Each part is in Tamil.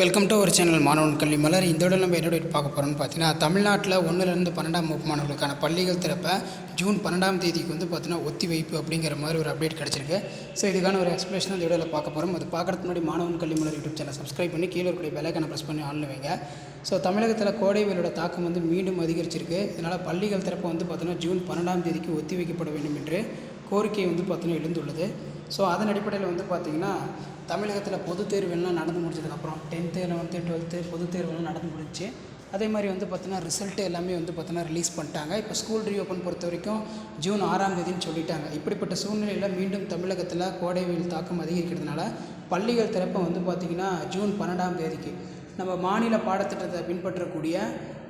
வெல்கம் டு ஒரு சேனல் மாணவன் கல்வி மலர் இந்த விட நம்ம என்னோட பார்க்க போகிறோம்னு பார்த்தீங்கன்னா தமிழ்நாட்டில் ஒன்றுலேருந்து பன்னெண்டாம் வகுப்பு மாணவர்களுக்கான பள்ளிகள் திறப்ப ஜூன் பன்னெண்டாம் தேதிக்கு வந்து பார்த்தீங்கன்னா ஒத்தி வைப்பு அப்படிங்கிற மாதிரி ஒரு அப்டேட் கிடச்சிருக்கு. ஸோ இதுக்கான ஒரு எக்ஸ்பிளேஷன் இந்த வீடியோவில் பார்க்க போகிறோம் அது பார்க்குறதுக்கு முன்னாடி மாணவன் Kalvi Malar YouTube channel subscribe பண்ணி கீழே இருக்கக்கூடிய பெலைக்கான ப்ரெஸ் பண்ணி ஆன்ல வைங்க. ஸோ தமிழகத்தில் கோடை வெயிலோட தாக்கம் வந்து மீண்டும் அதிகரிச்சிருக்கு. இதனால் பள்ளிகள் திறப்பு வந்து பார்த்தீங்கன்னா ஜூன் பன்னெண்டாம் தேதிக்கு ஒத்தி வைக்கப்பட வேண்டும் என்று கோரிக்கை வந்து பார்த்தீங்கன்னா எழுந்துள்ளது. ஸோ அதன் அடிப்படையில் வந்து பார்த்திங்கன்னா தமிழகத்தில் பொதுத் தேர்வெல்லாம் நடந்து முடிச்சதுக்கப்புறம் டென்த்து லெவன்த்து டுவெல்த்து பொதுத் தேர்வுலாம் நடந்து முடிஞ்சு அதே மாதிரி வந்து பார்த்தீங்கன்னா ரிசல்ட் எல்லாமே வந்து பார்த்தீங்கன்னா ரிலீஸ் பண்ணிட்டாங்க. இப்போ ஸ்கூல் ரீஓப்பன் பொறுத்த வரைக்கும் ஜூன் ஆறாம் தேதின்னு சொல்லிட்டாங்க. இப்படிப்பட்ட சூழ்நிலையில் மீண்டும் தமிழகத்தில் கோடை வெயில் தாக்கம் அதிகரிக்கிறதுனால பள்ளிகள் திறப்பை வந்து பார்த்திங்கன்னா ஜூன் பன்னெண்டாம் தேதிக்கு நம்ம மாநில பாடத்திட்டத்தை பின்பற்றக்கூடிய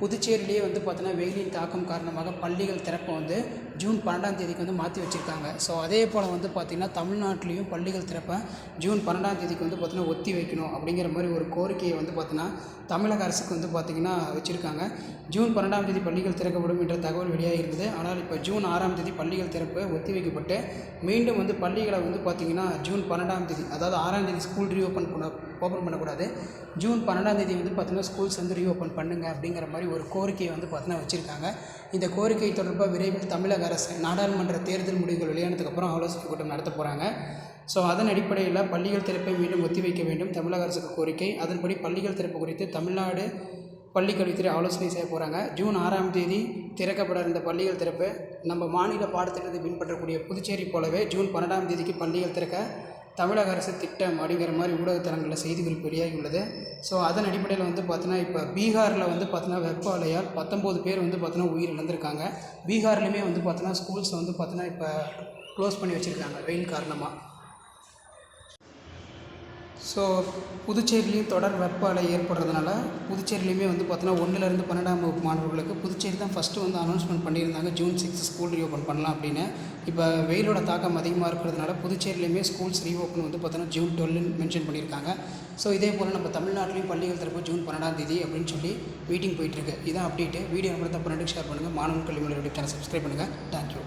புதுச்சேரியிலேயே வந்து பார்த்தோன்னா வெயிலின் தாக்கம் காரணமாக பள்ளிகள் திறப்பை வந்து ஜூன் பன்னெண்டாம் தேதிக்கு வந்து மாற்றி வச்சுருக்காங்க. ஸோ அதே போல் வந்து பார்த்திங்கன்னா தமிழ்நாட்டிலையும் பள்ளிகள் திறப்பை ஜூன் பன்னெண்டாம் தேதிக்கு வந்து பார்த்திங்கன்னா ஒத்தி வைக்கணும் அப்படிங்கிற மாதிரி ஒரு கோரிக்கையை வந்து பார்த்திங்கன்னா தமிழக அரசுக்கு வந்து பார்த்திங்கன்னா வச்சுருக்காங்க. ஜூன் பன்னெண்டாம் தேதி பள்ளிகள் திறக்கப்படும் என்ற தகவல் வெளியாக இருந்தது ஆனால் இப்போ ஜூன் ஆறாம் தேதி பள்ளிகள் திறப்பு ஒத்தி வைக்கப்பட்டு மீண்டும் வந்து பள்ளிகளை வந்து பார்த்திங்கன்னா ஜூன் பன்னெண்டாம் தேதி அதாவது ஆறாம் தேதி ஸ்கூல் ரீஓப்பன் பண்ண ஓப்பன் பண்ணக்கூடாது. ஜூன் பன்னெண்டாம் தேதி வந்து பார்த்திங்கன்னா ஸ்கூல்ஸ் வந்து ரீஓப்பன் பண்ணுங்க அப்படிங்கிற மாதிரி ஒரு கோரிக்கையை வந்து பார்த்திங்கன்னா வச்சுருக்காங்க. இந்த கோரிக்கை தொடர்பாக விரைவில் தமிழக அரசு நாடாளுமன்ற தேர்தல் முடிவுகள் வெளியானதுக்கப்புறம் ஆலோசனை கூட்டம் நடத்த போகிறாங்க ஸோ அதன் அடிப்படையில் பள்ளிகள் திறப்பை மீண்டும் ஒத்திவைக்க வேண்டும். தமிழக அரசுக்கு கோரிக்கை. அதன்படி பள்ளிகள் திறப்பு குறித்து தமிழ்நாடு பள்ளிக்கல்வித்துறை ஆலோசனை செய்ய போகிறாங்க ஜூன் ஆறாம் தேதி திறக்கப்பட இருந்த பள்ளிகள் திறப்பு நம்ம மாநில பாடத்திட்டத்தை பின்பற்றக்கூடிய புதுச்சேரி போலவே ஜூன் பன்னெண்டாம் தேதிக்கு பள்ளிகள் திறக்க தமிழக அரசு திட்டம் அப்படிங்கிற மாதிரி ஊடகத்தலங்களில் செய்திகள் வெளியாகியுள்ளது. ஸோ அதன் அடிப்படையில் வந்து பார்த்தீங்கன்னா இப்போ பீகாரில் வந்து பார்த்தீங்கன்னா வெப்ப அலையால் பத்தொம்போது பேர் வந்து பார்த்தீங்கன்னா உயிர் இழந்திருக்காங்க பீகார்லேயுமே வந்து பார்த்தீங்கன்னா ஸ்கூல்ஸ் வந்து பார்த்தீங்கன்னா இப்போ க்ளோஸ் பண்ணி வச்சுருக்காங்க வெயில் காரணமாக ஸோ புதுச்சேரியிலையும் தொடர் வெப்ப அலை ஏற்படுறதுனால புதுச்சேரியிலையுமே வந்து பார்த்தோன்னா ஒன்றுலேருந்து பன்னெண்டாம் வகுப்பு மாணவர்களுக்கு புதுச்சேரி தான் ஃபஸ்ட்டு வந்து அனௌன்ஸ்மெண்ட் பண்ணியிருந்தாங்க. ஜூன் சிக்ஸ் ஸ்கூல் ரீஓப்பன் பண்ணலாம் அப்படின்னு. இப்போ வெயிலோட தாக்கம் அதிகமாக இருக்கிறதுனால புதுச்சேரியிலையுமே ஸ்கூல்ஸ் ரீஓப்பன் வந்து பார்த்தோன்னா ஜூன் டுவெல்னு மென்ஷன் பண்ணியிருக்காங்க. ஸோ இதே போல் நம்ம தமிழ்நாட்டிலையும் பள்ளிகள் திறப்பு ஜூன் பன்னெண்டாம் தேதி அப்படின்னு சொல்லி மீட்டிங் போயிட்டுருக்கு இதான் அப்டேட்டு வீடியோ நம்பர் தப்பு ஷேர் பண்ணுங்கள் மாணவன் Kalvi Malar YouTube channel subscribe பண்ணுங்கள் தேங்க்யூ